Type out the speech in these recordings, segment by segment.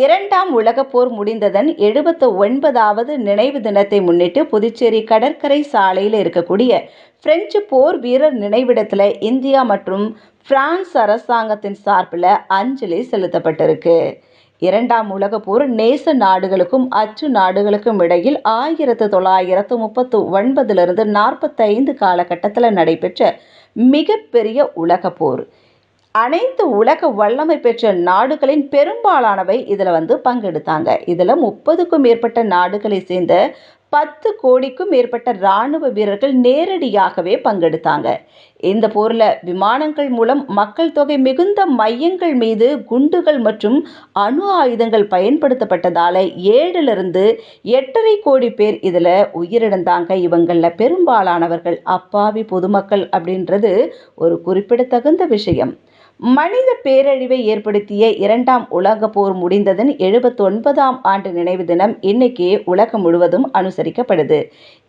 இரண்டாம் உலகப் போர் முடிந்ததன் எழுபத்து ஒன்பதாவது நினைவு தினத்தை முன்னிட்டு புதுச்சேரி கடற்கரை சாலையில் இருக்கக்கூடிய பிரெஞ்சு போர் வீரர் நினைவிடத்தில் இந்தியா மற்றும் பிரான்ஸ் அரசாங்கத்தின் சார்பில் அஞ்சலி செலுத்தப்பட்டிருக்கு. இரண்டாம் உலகப் போர் நேச நாடுகளுக்கும் அச்சு நாடுகளுக்கும் இடையில் ஆயிரத்து தொள்ளாயிரத்து முப்பத்து ஒன்பதிலிருந்து நாற்பத்தைந்து காலகட்டத்தில் நடைபெற்ற மிகப்பெரிய உலகப் போர். அனைத்து உலக வல்லமை பெற்ற நாடுகளின் பெரும்பாலானவை இதில் வந்து பங்கெடுத்தாங்க. இதில் முப்பதுக்கும் மேற்பட்ட நாடுகளை சேர்ந்த பத்து கோடிக்கும் மேற்பட்ட இராணுவ வீரர்கள் நேரடியாகவே பங்கெடுத்தாங்க. இந்த போரில் விமானங்கள் மூலம் மக்கள் தொகை மிகுந்த மையங்கள் மீது குண்டுகள் மற்றும் அணு ஆயுதங்கள் பயன்படுத்தப்பட்டதால் ஏழிலிருந்து எட்டரை கோடி பேர் இதில் உயிரிழந்தாங்க. இவங்களில் பெரும்பாலானவர்கள் அப்பாவி பொதுமக்கள் அப்படின்றது ஒரு குறிப்பிடத்தகுந்த விஷயம். மனித பேரழிவை ஏற்படுத்திய இரண்டாம் உலக போர் முடிந்ததன் எழுபத்தொன்பதாம் ஆண்டு நினைவு தினம் இன்னைக்கு உலகம் முழுவதும் அனுசரிக்கப்படுது.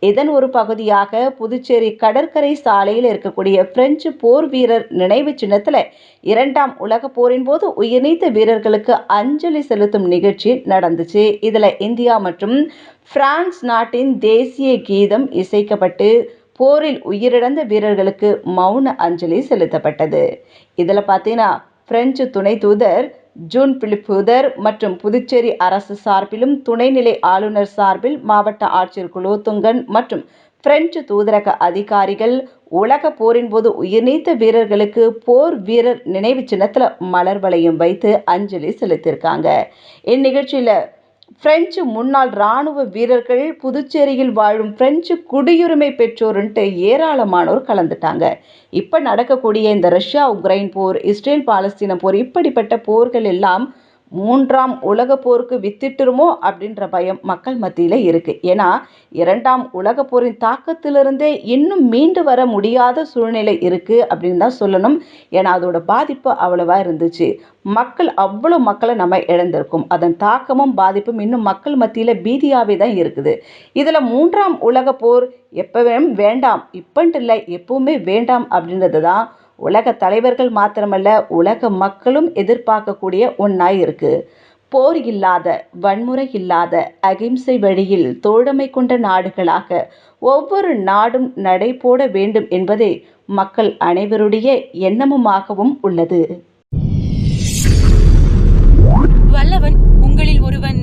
இதன் ஒரு பகுதியாக புதுச்சேரி கடற்கரை சாலையில் இருக்கக்கூடிய பிரெஞ்சு போர் வீரர் நினைவு சின்னத்தில் இரண்டாம் உலக போரின் போது உயிர்நீத்த வீரர்களுக்கு அஞ்சலி செலுத்தும் நிகழ்ச்சி நடந்துச்சு. இதில் இந்தியா மற்றும் பிரான்ஸ் நாட்டின் தேசிய கீதம் இசைக்கப்பட்டு போரில் உயிரிழந்த வீரர்களுக்கு மௌன அஞ்சலி செலுத்தப்பட்டது. இதில் பார்த்தீங்கன்னா பிரெஞ்சு துணை தூதர் ஜூன் பிலிப்புதர் மற்றும் புதுச்சேரி அரசு சார்பிலும் துணைநிலை ஆளுநர் சார்பில் மாவட்ட ஆட்சியர் குலோத்துங்கன் மற்றும் பிரெஞ்சு தூதரக அதிகாரிகள் உலக போரின் போது உயிர்நீத்த வீரர்களுக்கு போர் வீரர் நினைவு சின்னத்தில் மலர் வளையம் வைத்து அஞ்சலி செலுத்தியிருக்காங்க. இந்நிகழ்ச்சியில் பிரெஞ்சு முன்னாள் இராணுவ வீரர்கள் புதுச்சேரியில் வாழும் பிரெஞ்சு குடியுரிமை பெற்றோருன்ட்டு ஏராளமானோர் கலந்துட்டாங்க. இப்போ நடக்கக்கூடிய இந்த ரஷ்யா உக்ரைன் போர் இஸ்ரேல் பாலஸ்தீன போர் இப்படிப்பட்ட போர்கள் எல்லாம் மூன்றாம் உலக போருக்கு வித்திட்டுருமோ அப்படின்ற பயம் மக்கள் மத்தியில் இருக்குது ஏன்னா இரண்டாம் உலக போரின் தாக்கத்திலிருந்தே இன்னும் மீண்டு வர முடியாத சூழ்நிலை இருக்குது அப்படின்னு தான் சொல்லணும். ஏன்னா அதோட பாதிப்பு அவ்வளவா இருந்துச்சு. மக்கள் அவ்வளோ மக்களை நம்ம இழந்திருக்கோம். அதன் தாக்கமும் பாதிப்பும் இன்னும் மக்கள் மத்தியில் பீதியாகவே தான் இருக்குது. இதில் மூன்றாம் உலக போர் எப்பவே வேண்டாம் இப்பன்ட்டு இல்லை எப்பவுமே வேண்டாம் அப்படின்றது தான் உலக தலைவர்கள் மாத்திரமல்ல உலக மக்களும் எதிர்பார்க்கக்கூடிய ஒன்றாய் இருக்கு போர் இல்லாத வன்முறை இல்லாத அகிம்சை வழியில் தோழமை கொண்ட நாடுகளாக ஒவ்வொரு நாடும் நடைபோட வேண்டும் என்பதே மக்கள் அனைவருடைய எண்ணமுமாகவும் உள்ளது. வல்லவன் உங்களில் ஒருவன்